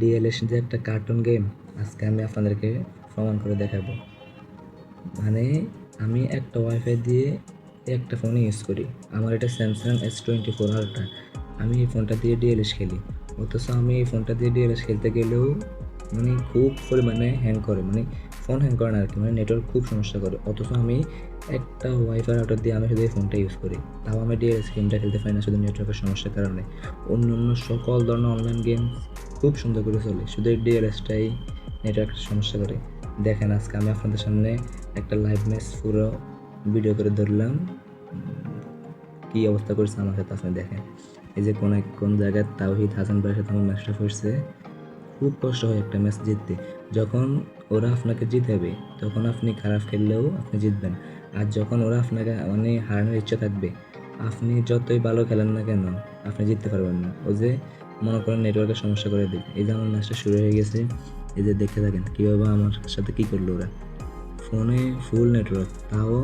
DLS যে একটা cartoon game আজকে আমি আপনাদেরকে প্রমাণ করে দেখাবো। মানে আমি একটা ওয়াইফাই দিয়ে একটা ফোনে ইউজ করি। আমার এটা Samsung S twenty four Ultra আমি এই ফোনটা দিয়ে ডিএলএস খেলি। অথচ আমি এই ফোনটা দিয়ে ডিএলএস খেলতে গেলেও মানে খুব পরিমাণে হ্যাং করে। মানে ফোন হ্যাং করে না আর কি। মানে নেটওয়ার্ক খুব সমস্যা করে। অথচ আমি একটা ওয়াইফাই রাউটার দিয়ে আমি শুধু এই ফোনটা ইউজ করি। তাও আমি ডিএলএস গেমটা খেলতে পারি না শুধু নেটওয়ার্কের সমস্যার কারণে। অন্য অন্য সকল ধরনের অনলাইন গেম খুব সুন্দর করে চলে। শুধু এই ডিএলএসটাই নেটওয়ার্কের সমস্যা করে। দেখেন আজকে আমি আপনাদের সামনে একটা লাইভ ম্যাচ পুরো ভিডিও করে ধরলাম। কি অবস্থা করেছে আমার সাথে আপনি দেখেন। এই যে কোন এক কোন জায়গায় তাওহিদ হাসান ভাইয়ের সাথে আমার ম্যাচটা পড়ছে খুব কষ্ট হয় একটা ম্যাচ জিততে। যখন ওরা আপনাকে জিতাবে, তখন আপনি খারাপ খেললেও আপনি জিতবেন। আর যখন ওরা আপনাকে মানে হারানোর ইচ্ছা থাকবে, আপনি যতই ভালো খেলেন না কেন, আপনি জিততে পারবেন না। ও যে মনে করেন নেটওয়ার্কের সমস্যা করে দেবে। এই যে আমার ম্যাচটা শুরু হয়ে গেছে, এই যে দেখতে থাকেন কীভাবে আমার সাথে কী করল ওরা। ফোনে ফুল নেটওয়ার্ক তাও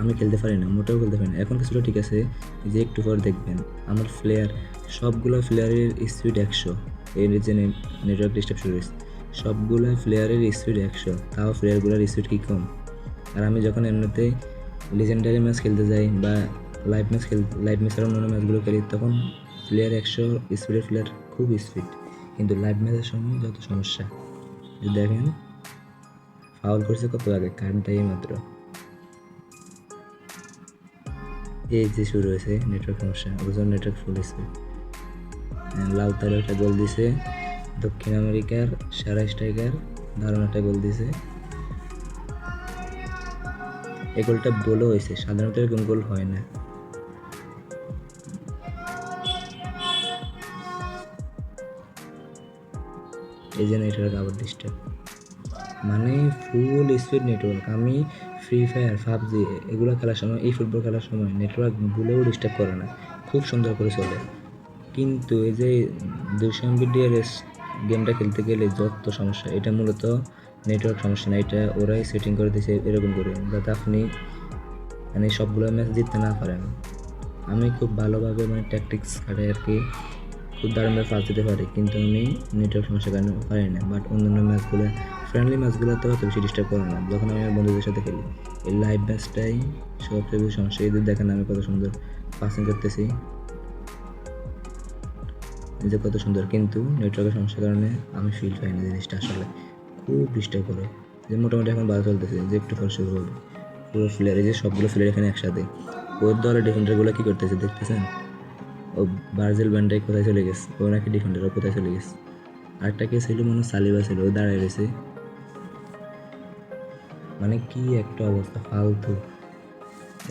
আমি খেলতে পারি না, মোটেও খেলতে পারি না। এখন কিছুটা ঠিক আছে যে একটু পর দেখবেন। আমার প্লেয়ার সবগুলো প্লেয়ারের স্পিড একশো। এর যে নেটওয়ার্ক ডিস্টার্ব শুরু হয়েছে, সবগুলো প্লেয়ারের স্পিড একশো। তাও প্লেয়ারগুলোর স্পিড কী কম? আর আমি যখন এমনিতেই লিজেন্ডারি ম্যাচ খেলতে যাই বা লাইভ ম্যাচ খেল লাইভ ম্যাচের অন্য ম্যাচগুলো খেলি, তখন প্লেয়ার একশো স্পিডের প্লেয়ার খুব স্পিড কিন্তু লাইভ ম্যাচের সময় যত সমস্যা। দেখেন ফাউল করছে কত আগে? কারেন্টটাই মাত্র। এই যে শুরু হয়েছে নেটওয়ার্ক সমস্যা, ওজন নেটওয়ার্ক ফুল স্পিড লাল তারের একটা গোল দিছে, দক্ষিণ আমেরিকার সেরা স্ট্রাইকার দারুণ একটা গোল দিছে। এই গোলটা বলে হয়েছে, সাধারণত এরকম গোল হয় না। এই যে নেটওয়ার্ক আবার ডিস্টার্ব মানে ফুল স্পিড নেটওয়ার্ক আমি ফ্রি ফায়ার পাবজি এগুলো খেলার সময়, এই ফুটবল খেলার সময় নেটওয়ার্ক ভুলেও ডিস্টার্ব করে না। খুব সুন্দর করে চলে। কিন্তু এই যে দুশো এমবি গেমটা খেলতে গেলে যত সমস্যা, এটা মূলত নেটওয়ার্ক সমস্যা না, এটা ওরাই সেটিং করে দিয়েছে এরকম করে। যাতে আপনি মানে সবগুলো ম্যাচ জিততে না পারেন। আমি খুব ভালোভাবে মানে ট্যাকটিক্স খাটে আর কি। দারুণভাবে ফার্স্ট দিতে পারি, কিন্তু আমি নেটওয়ার্ক সমস্যার কারণে পারি না। বাট অন্যান্য ম্যাচগুলো ফ্রেন্ডলি ম্যাচগুলোতে অত বেশি ডিস্টার্ব করে না। যখন আমি আমার বন্ধুদের সাথে খেলি, এই লাইভ ম্যাচটাই সবচেয়ে বেশি সমস্যা। এদের দেখেন আমি কত সুন্দর পাসিং করতেছি। যে কত সুন্দর। কিন্তু নেটওয়ার্কের সমস্যার কারণে আমি ফিল পাই না জিনিসটা আসলে। খুব ডিস্টার্ব করে। যে মোটামুটি এখন ভালো চলতেছে, যে একটু পর শুরু হবে। পুরো ফ্লেয়ার এই যে সবগুলো ফ্লেয়ার এখানে একসাথে। ওর দলের ডিফেন্ডারগুলো কী করতেছে দেখতেছেন? ও বার্জেল ব্যান্ডাই কোথায় চলে গেছে? ও নাকি ডিফেন্ডার কোথায় চলে গেছে? আরেকটা কে ছিল মনে সালিবা ছিল, ও দাঁড়ায় রয়েছে। মানে কি একটা অবস্থা, ফালতু।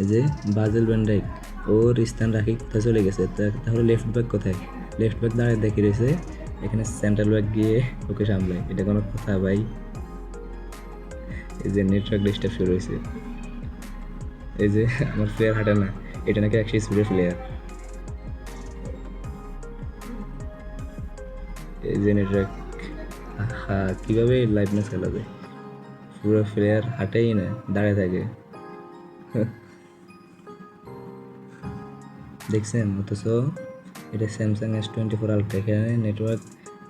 এই যে বাজেল ব্যান্ডাইট ওর স্থান রাখি কোথায় চলে গেছে? তাহলে লেফট ব্যাক কোথায়? লেফট ব্যাক দাঁড়ায় দেখি রয়েছে, এখানে সেন্ট্রাল ব্যাক গিয়ে ওকে সামলায়। এটা কোনো কথা ভাই। এই যে নেটওয়ার্ক ডিস্টার্ব শুরু হয়েছে। এই যে আমার প্লেয়ার হাঁটে না, এটা নাকি একশো স্পিডের প্লেয়ার হ্যাঁ কীভাবে লাইভ ম্যাচ খেলা যায় পুরো প্লেয়ার হাঁটেই না, দাঁড়ায় থাকে। দেখছেন, অথচ এটা Samsung S twenty four Ultra এখানে নেটওয়ার্ক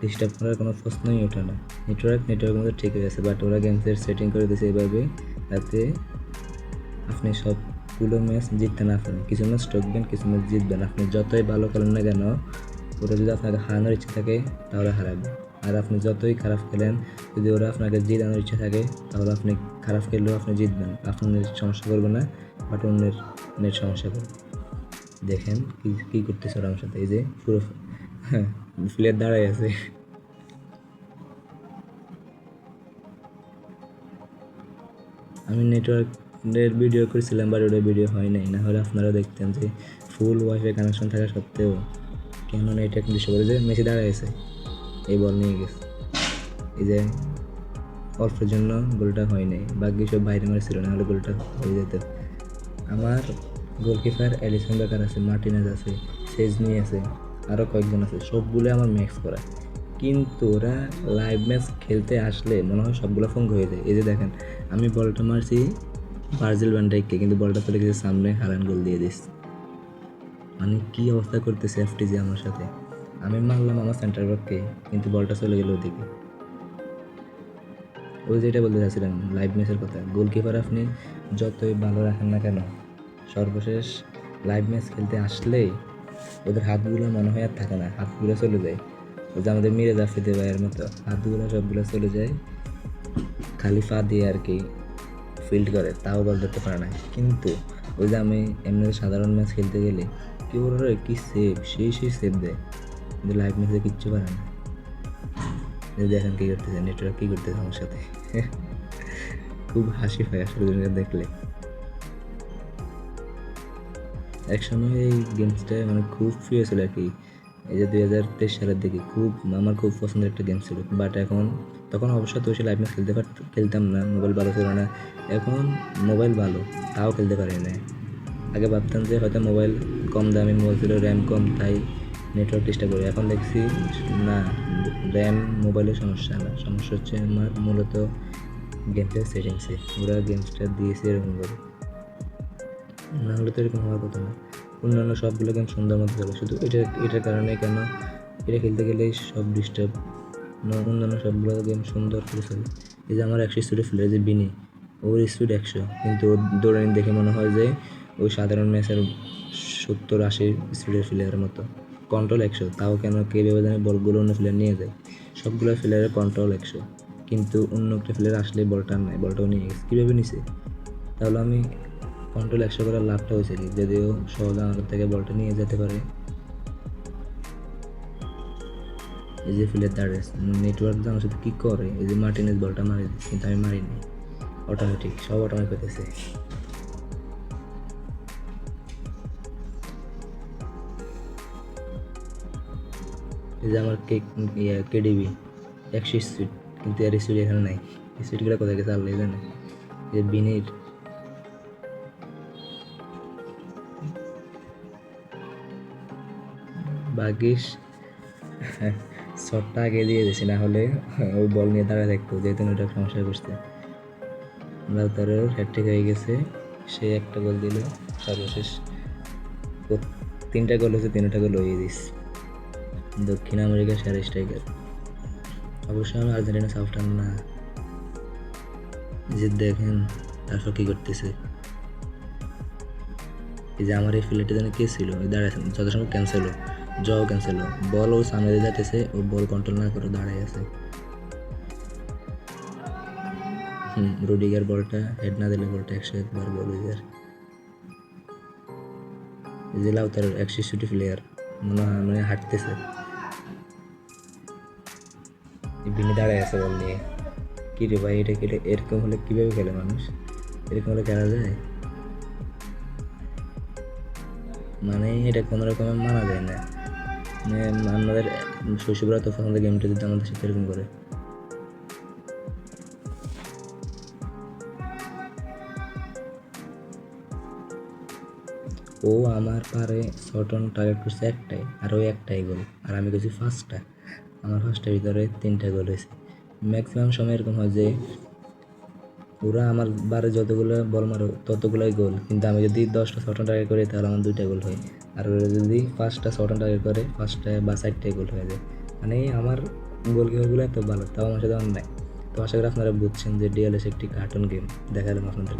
ডিস্টার্ব করার কোনো প্রশ্নই ওঠে না। নেটওয়ার্ক নেটওয়ার্ক মধ্যে ঠিক হয়ে আছে বাট ওরা গেমসের সেটিং করে দিয়েছে এভাবে, যাতে আপনি সবগুলো ম্যাচ জিততে না পারেন। কিছু ম্যাচ ঠকবেন কিছু ম্যাচ জিতবেন। আপনি যতই ভালো করেন না কেন ওরা যদি আপনাকে হারানোর ইচ্ছা থাকে, তাহলে হারাবে আর আপনি যতই খারাপ খেলেন, যদি ওরা আপনাকে জিতানোর ইচ্ছা থাকে, তাহলে আপনি খারাপ খেললেও আপনি জিতবেন। আপনার সমস্যা করবে না, বাট অন্যের নেট সমস্যা করবে দেখেন কি, কী করতেছে ওরা আমার সাথে। এই যে পুরো প্লেয়ার দাঁড়ায় আছে। আমি নেটওয়ার্কের ভিডিও করেছিলাম বাট ওটা ভিডিও হয় নাই। না হলে আপনারা দেখতেন যে ফুল ওয়াইফাই কানেকশন থাকা সত্ত্বেও কেন নেটওয়ার্ক দৃশ্য করে যে মেসি এই বল নিয়ে গেছে। এই যে অল্পের জন্য গোলটা হয় নাই, বাকি সব বাইরে না হলে গোলটা হয়ে যেত। আমার গোলকিপার অ্যালিসন বেকার আছে, মার্টিনেজ আছে, সেজনি আছে আরও কয়েকজন আছে, সবগুলো আমার ম্যাক্স করা। কিন্তু ওরা লাইভ ম্যাচ খেলতে আসলে মনে হয় সবগুলো ফোন হয়ে যায়। এই যে দেখেন, আমি বলটা মারছি বার্জিল ব্যান্ডাইককে কিন্তু বলটা চলে গেছে সামনে হারান গোল দিয়ে দিস মানে কি অবস্থা করতেছে এফটিজি আমার সাথে? আমি মারলাম আমার সেন্টার ব্যাককে কিন্তু বলটা চলে গেল ওদিকে। ওই যেটা বলতে চাচ্ছিলাম লাইভ ম্যাচের কথা। গোলকিপার আপনি যতই ভালো রাখেন না কেন, সর্বশেষ লাইভ ম্যাচ খেলতে আসলেই ওদের হাতগুলো মনে হয় আর থাকে না, হাতগুলো চলে যায়। ওই যে আমাদের মিরে জাফিদে ভাইয়ের মতো, হাতগুলো সবগুলো চলে যায়, খালি পা দিয়ে আর কি ফিল্ড করে, তাও বল ধরতে পারে না কিন্তু ওই যে আমি এমনি সাধারণ ম্যাচ খেলতে গেলে কি ওরা কি সেভ সেই সেই সেভ দেয় কিন্তু লাইভ ম্যাচে কিচ্ছু পারে না। দেখেন কী করতেছে? নেটওয়ার্ক কী করতেছে আমার সাথে? খুব হাসি পায় আসলে দেখলে। একসময় এই গেমসটা মানে খুব প্রিয় ছিল আর কি। এই যে দুই হাজার তেইশ সালের দিকে খুব, আমার খুব পছন্দের একটা গেম ছিল। বাট এখন, তখন অবশ্য তো সে লাইভ ম্যাচ খেলতে পারত খেলতাম না। মোবাইল ভালো ছিল না। এখন মোবাইল ভালো, তাও খেলতে পারি না আগে ভাবতাম যে হয়তো মোবাইল কম দামি মোবাইল ছিল, র্যাম কম, তাই নেটওয়ার্ক ডিস্টার্ব করি। এখন দেখছি, না, র্যাম মোবাইলের সমস্যা না। সমস্যা হচ্ছে আমার মূলত গেমসের সেটিংসে ওরা গেমসটা দিয়েছে এরকম করে। না হলে তো এরকম হওয়ার কথা না। অন্যান্য সবগুলো গেম সুন্দর মতো চলে। শুধু এটা, এটার কারণে কেন? এটা খেলতে গেলেই সব ডিস্টার্ব অন্যান্য সবগুলো গেম সুন্দর করে চলে। এই যে আমার একশো স্পিডে ফেলে যে বিনি ওর স্পিড একশো। কিন্তু ওর দৌড়ানি দেখে মনে হয় যে, ওই সাধারণ ম্যাচের সত্তর আশি স্পিডের প্লেয়ারের মতো। কন্ট্রোল একশো, তাও কেন কে জানে বলগুলো অন্য প্লেয়ার নিয়ে যায়? সবগুলো প্লেয়ারের কন্ট্রোল একশো। কিন্তু অন্য একটা প্লেয়ার আসলে বলটা নাই, বলটাও নিয়ে গেছে। কীভাবে নিছে? তাহলে আমি কন্ট্রোল একশো করার লাভটা হয়েছে কি? যদিও সহজে আমার থেকে বলটা নিয়ে যেতে পারে। এই যে ফিলের দাঁড়ে নেটওয়ার্ক যে আমার সাথে কী করে? এই যে মার্টিনেস বলটা মারি কিন্তু আমি মারিনি। অটোমেটিক সব অটোমেটিক হইতেছে এই যে আমার কেক ইয়ে কেডিবি একশো স্পিড কিন্তু এর স্পিড এখানে নাই। স্পিডগুলো কোথায় গেছে আল্লাহ জানে? যে বিনির। বাগিস শটটা আগে দিয়ে দিয়েছি না হলে ওই বল নিয়ে দাঁড়ায় থাকতো, যেহেতু ওটা সমস্যায় বসতে লাউতারের হ্যাট্রিক হয়ে গেছে, সে একটা গোল দিল, সর্বশেষ তিনটা গোল হচ্ছে তিনটা গোল হয়ে দিস। দক্ষিণ আমেরিকার সেরা স্ট্রাইকার। অবশ্যই আমি আর্জেন্টিনা সাপোর্টার না। যে দেখেন, তারপর কী করতেছে? এই যে আমার এই ফিল্ডটা যেন কে ছিল? দাঁড়ায় যত সময় ক্যান্সেল জও ক্যান্সেল বল ও সামনে দিয়ে যাইতেছে, ও বল কন্ট্রোল না করে দাঁড়ায় আছে। রুডিগার বলটা হেড না দিলে বলটা একশো একবার বল এই যে লাউতার একশো প্লেয়ার মনে হয় মানে হাঁটতেছে। বিনি দাঁড়ায় আছে বল নিয়ে। কী রে ভাই, এটা খেলে এরকম হলে কীভাবে খেলে মানুষ? এরকম হলে খেলা যায়? মানে এটা কোনো রকমে মানা যায় না। মানে আমাদের শৈশবরা তো পছন্দের গেমটা যদি আমাদের সাথে এরকম করে। ও আমার পারে ছটন টার্গেট করছে একটাই, আর ওই একটাই গোল আর আমি করছি ফার্স্টটা আমার ফার্স্টের ভিতরে তিনটা গোল হয়েছে। ম্যাক্সিমাম সময় এরকম হয় যে ওরা আমার বারে যতগুলো বল মারো, ততগুলোই গোল। কিন্তু আমি যদি দশটা ছটা টার্গেট করি, তাহলে আমার দুইটা গোল হয়। আর ওরা যদি পাঁচটা ছটা টার্গেট করে, পাঁচটা বা চারটায় গোল হয়ে যায়। মানে আমার গোল কিপারগুলো এত ভালো? তাও আমার সাথে অন্যায় তো আশা করি আপনারা বুঝছেন যে ডিএলএস একটি কার্টুন গেম দেখালাম আপনাদের।